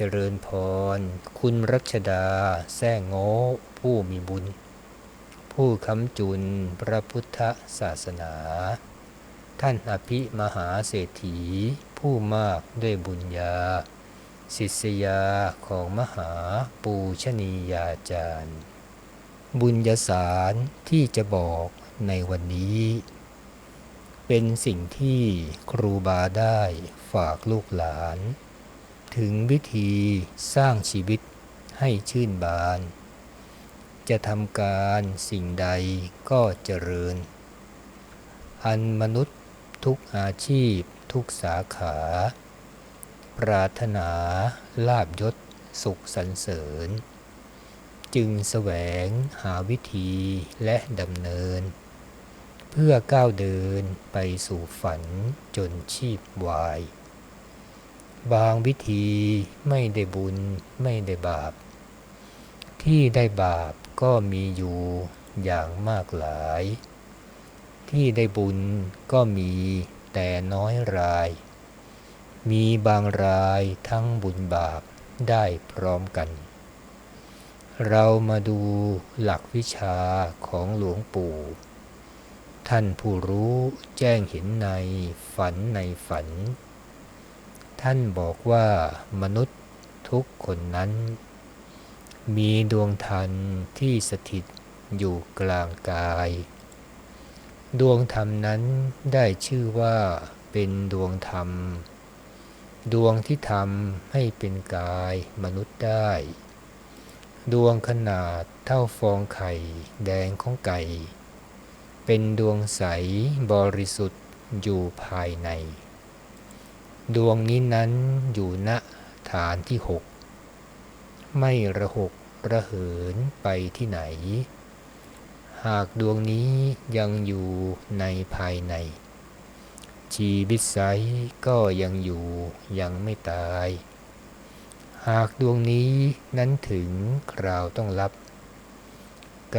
เจริญพร คุณรัชดา แซ่โง่ผู้มีบุญ ผู้ค้ำจุนพระพุทธศาสนา ท่านอภิมหาเศรษฐี ผู้มากด้วยบุญญา ศิษยาของมหาปูชนียาจารย์ บุญญาสารที่จะบอกในวันนี้ เป็นสิ่งที่ครูบาได้ฝากลูกหลาน ถึงวิธีสร้างชีวิตให้ชื่นบาน จะทำการสิ่งใดก็เจริญ อันมนุษย์ทุกอาชีพทุกสาขา ปรารถนาลาบยศสุขสรรเสริญ จึงแสวงหาวิธีและดำเนิน เพื่อก้าวเดินไปสู่ฝันจนชีพวาย บางวิธีไม่ได้บุญไม่ได้บาป ที่ได้บาปก็มีอยู่อย่างมากหลาย ที่ได้บุญก็มีแต่น้อยราย มีบางรายทั้งบุญบาปได้พร้อมกัน เรามาดูหลักวิชาของหลวงปู่ ท่านผู้รู้แจ้งเห็นในฝันในฝัน ท่านบอกว่ามนุษย์ทุกคนนั้น มีดวงทันที่สถิตอยู่กลางกาย ดวงธรรมนั้นได้ชื่อว่าเป็นดวงธรรม ดวงที่ทำให้เป็นกายมนุษย์ได้ ดวงขนาดเท่าฟองไข่แดงของไก่ เป็นดวงใสบริสุทธิ์อยู่ภายใน ดวงนี้นั้นอยู่ณฐานที่หกไม่ระหกระเหินไปที่ไหน หากดวงนี้ยังอยู่ในภายใน ชีวิตไซก็ยังอยู่ยังไม่ตาย หากดวงนี้นั้นถึงคราวต้องรับ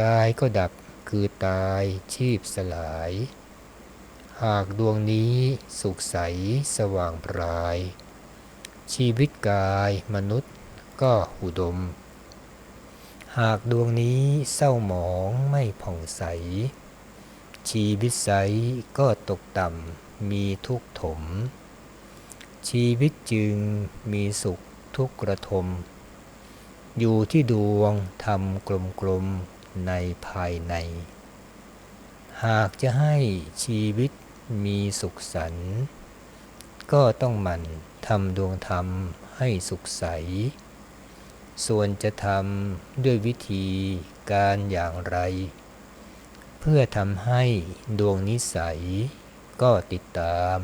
กายก็ดับคือตายชีพสลาย หากดวงนี้สุขใสสว่างปราย ชีวิตกายมนุษย์ก็อุดม หากดวงนี้เศร้าหมองไม่ผ่องใส ชีวิตใสก็ตกต่ำมีทุกข์ถม ชีวิตจึงมีสุขทุกกระทม อยู่ที่ดวงทำกลมๆในภายใน หากจะให้ชีวิต มีสุขสันต์ก็ต้องหมั่นทำดวงธรรมให้สุขใส ส่วนจะทำด้วยวิธีการอย่างไร เพื่อทำให้ดวงนิสัย ก็ติดตาม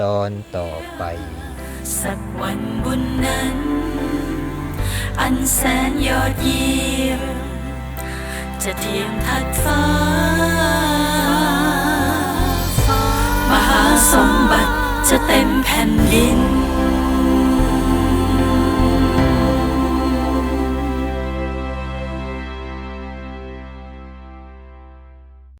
ตอนต่อไป สักวันบุญนั้น อันแสนยอดเยี่ยมจะเทียมทัดฟ้ามหา สมบัติจะเต็มแผ่นดิน